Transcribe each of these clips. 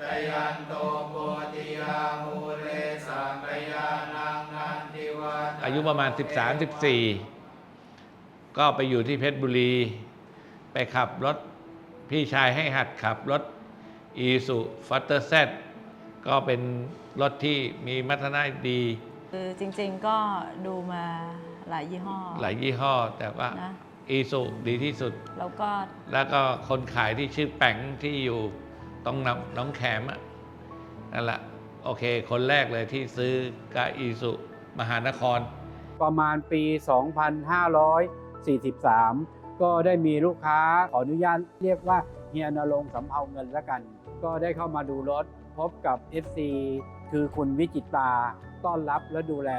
ชยันโตโกติยามูเลสังกยานังนันทิวัฒอายุประมาณ 13 14 ก็ไปอยู่ที่เพชรบุรี ไปขับรถพี่ชายให้หัดขับรถอีสุฟัตเตอร์เซก็เป็นรถที่มีมัฒนาดี คือจริงๆก็ดูมาหลายยี่ห้อ หลายยี่ห้อ แต่ว่านะ อีสุดีที่สุด แล้วก็แล้วก็คนขายที่ชื่อแป๋งที่อยู่ ตรงน้ำน้องแขมอะนั่นแหละโอเค คนแรกเลยที่ซื้อกาอีสุมหานคร ประมาณปี 2543 ก็ได้มีลูกค้าขออนุญาตเรียกว่าเฮียนรงสำเภาเงินละกัน ก็ได้เข้ามาดูรถพบกับ FC คือคุณวิจิตตาต้อนรับและดูแล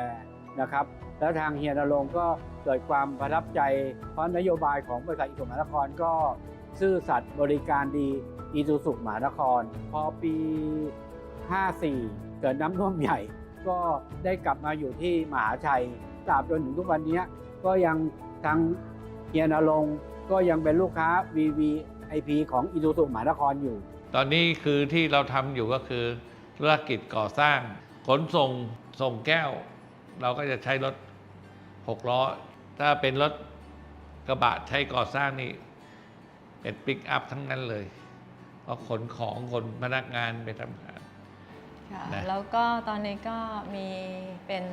นะครับ แล้วทางเฮียนรงก็เกิดความประทับใจ เพราะนโยบายของบริษัทอิสุมหานครก็ ซื่อสัตย์บริการดีอีซูซุมหานคร พอปี 54 เกิดน้ำท่วมใหญ่ ก็ได้กลับมาอยู่ที่มหาชัยตราบจนถึงทุกวันนี้ก็ยังทางเฮียนรงก็ยังเป็นลูกค้า VVIP ของอีซูซุมหานครอยู่ ตอนนี้คือที่เราทำอยู่ก็คือธุรกิจก่อสร้าง ขนส่งส่งแก้ว เราก็จะใช้รถหกล้อ ถ้าเป็นรถกระบะใช้ก่อสร้างนี่ เป็นปิกอัพทั้งนั้นเลยเพราะขนของขนพนักงานไปทำงาน ค่ะนะ แล้วก็ตอนนี้ก็มีเป็น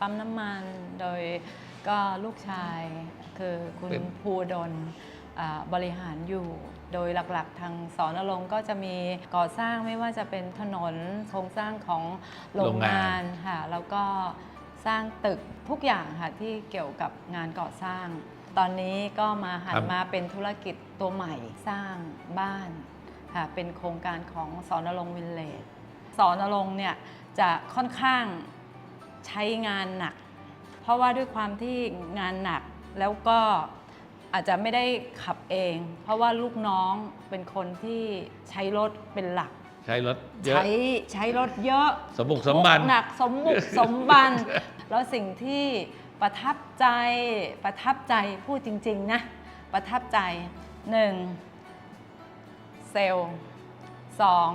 ปั๊มน้ำมันโดยก็ลูกชายคือคุณภูดลอ่าบริหารอยู่ โดยหลักๆ ทางสอนรงค์ก็จะมีก่อสร้างไม่ว่าจะเป็นถนนโครงสร้างของโรงงานค่ะแล้วก็สร้างตึกทุกอย่างค่ะที่เกี่ยวกับงานก่อสร้าง ตอนนี้ก็มาหันมาเป็นธุรกิจตัวใหม่สร้างบ้านค่ะเป็นโครงการของสอนรงค์วิลเลจสอนอลงค์เนี่ยจะค่อนข้างใช้งานหนัก เพราะว่าด้วยความที่งานหนักแล้วก็อาจจะไม่ได้ขับเอง เพราะว่าลูกน้องเป็นคนที่ใช้รถเป็นหลัก ใช้รถเยอะใช้ใช้รถเยอะ สมบุกสมบันหนักสมบุกสมบัน แล้วสิ่งที่ ประทับใจ ประทับใจพูดจริงๆนะ ประทับใจหนึ่งเซลล์สอง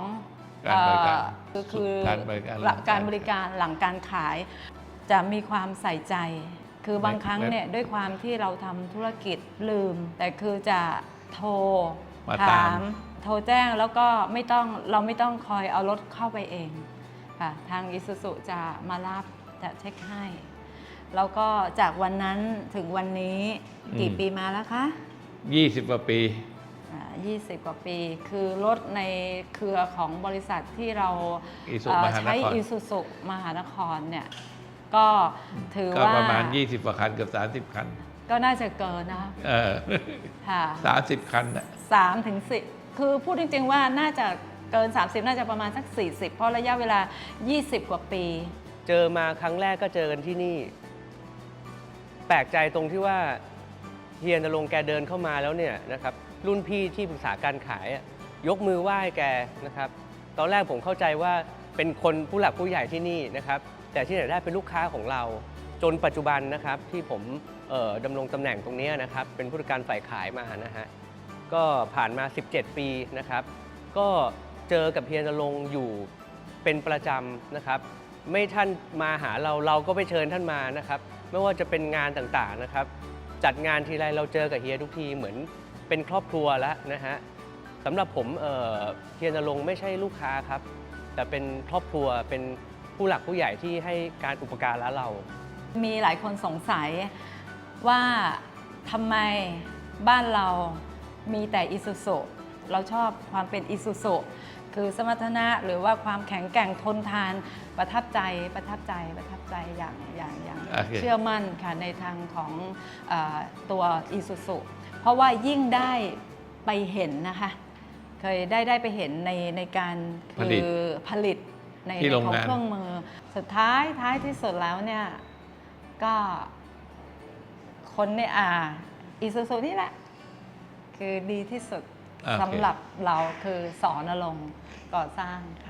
การบริการเอ่อคือคือการบริการหลักการบริการหลังการขาย จะมีความใส่ใจ คือบางครั้งไม่เนี่ยด้วยความที่เราทำธุรกิจลืม แต่คือจะโทรมาถาตามมโทรแจ้งแล้วก็ไม่ต้องเราไม่ต้องคอยเอารถเข้าไปเองค่ะทางอิสุสุจะมารับจะเช็คให้ แล้วก็จากวันนั้นถึงวันนี้กี่อืมปีมาแล้วคะ20กว่าปีอ่า20 กว่าปี คือรถในเครือของบริษัทที่เราอิสุเอ่อมหานครใช้อิสุสุมหานครเนี่ย ก็ถือก็ว่าประมาณ 20กว่าคันเกือบ30 คัน ก็น่าจะเกินนะเออค่ะ30คันน่ะสามถึงสิคือพูดจริง ๆ ว่าน่าจะเกิน 30 น่าจะประมาณสัก 40 เพราะระยะเวลา 20 กว่าปี เจอมาครั้งแรกก็เจอกันที่นี่ แปลกใจตรงที่ว่าเฮียนรงแกเดินเข้ามาแล้วเนี่ยนะครับรุ่นพี่ที่ปรึกษาการขายยกมือไหว้แกนะครับ ตอนแรกผมเข้าใจว่าเป็นคนผู้หลักผู้ใหญ่ที่นี่นะครับ แต่ที่ไหนได้เป็นลูกค้าของเรา จนปัจจุบันนะครับที่ผมดำรงตำแหน่งตรงนี้นะครับ เป็นผู้จัดการฝ่ายขายมานะฮะก็ผ่านมา 17 ปีนะครับ ก็เจอกับเฮียนรงอยู่เป็นประจำนะครับ ไม่ท่านมาหาเราเราก็ไปเชิญท่านมานะครับ ไม่ว่าจะเป็นงานต่างๆนะครับ จัดงานทีไรเราเจอกับเฮียทุกทีเหมือนเป็นครอบครัวแล้วนะฮะสำหรับผมเเฮียนรงไม่ใช่ลูกค้าครับ แต่เป็นครอบครัวเป็นผู้หลักผู้ใหญ่ที่ให้การอุปการะเรา มีหลายคนสงสัยว่าทำไมบ้านเรามีแต่อิสุสุ เราชอบความเป็นอิสุสุคือสมรรถนะหรือว่าความแข็งแกร่งทนทานประทับใจประทับใจประทับใจอย่างอย่างอย่างโอเค เชื่อมั่นค่ะในทางของเออตัวอิสุสุเพราะว่ายิ่งได้ไปเห็นนะคะ เคยได้ได้ไปเห็นในในการผลิตคือผลิตในที่ในโรงของงาน เครื่องมือ สุดท้ายท้ายที่สุดแล้วเนี่ย ก็คนเนี่ยอ่าอีซูซูนี่แหละ คือดีที่สุด โอเค สำหรับเราคือสอนลงก่อสร้างค่ะ